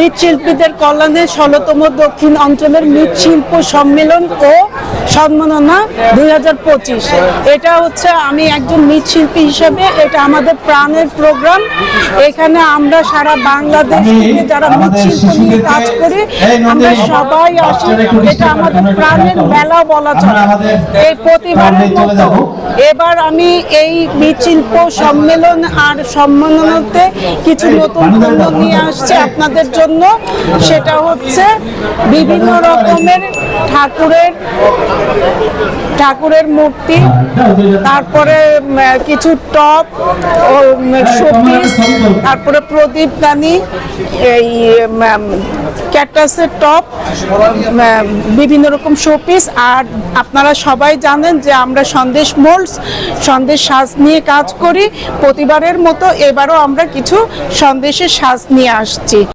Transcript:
মৃৎশিল্পীদের কল্যাণে ষোলতম দক্ষিণ অঞ্চলের মৃৎশিল্প সম্মেলন ও সম্মাননা দুই হাজার পঁচিশ। এটা হচ্ছে আমি একজন মৃৎশিল্পী হিসেবে এটা আমাদের প্রাণের প্রোগ্রাম। এখানে আমরা সারা বাংলাদেশ থেকে যারা মৃৎশিল্প নিয়ে কাজ করি আমরা সবাই আসি। এটা আমাদের প্রাণের মেলা বলা চলে। এই প্রতিবারের মতো এবার আমি এই মৃৎশিল্প সম্মেলন আর সম্মাননাতে কিছু নতুন পণ্য নিয়ে আসছে আপনাদের জন্য। সেটা হচ্ছে বিভিন্ন রকমের ঠাকুরের ঠাকুরের মূর্তি তারপরে কিছু টপ ও শোপিস তারপরে প্রদীপ দানি এই ক্যাটাসের টপ বিভিন্ন রকম শোপিস। আর আপনারা সবাই জানেন যে আমরা সন্দেশ মোল্ডস সন্দেশ সাজ নিয়ে কাজ করি। প্রতিবারের মতো এবারও আমরা কিছু সন্দেশের সাজ নিয়ে আসছি।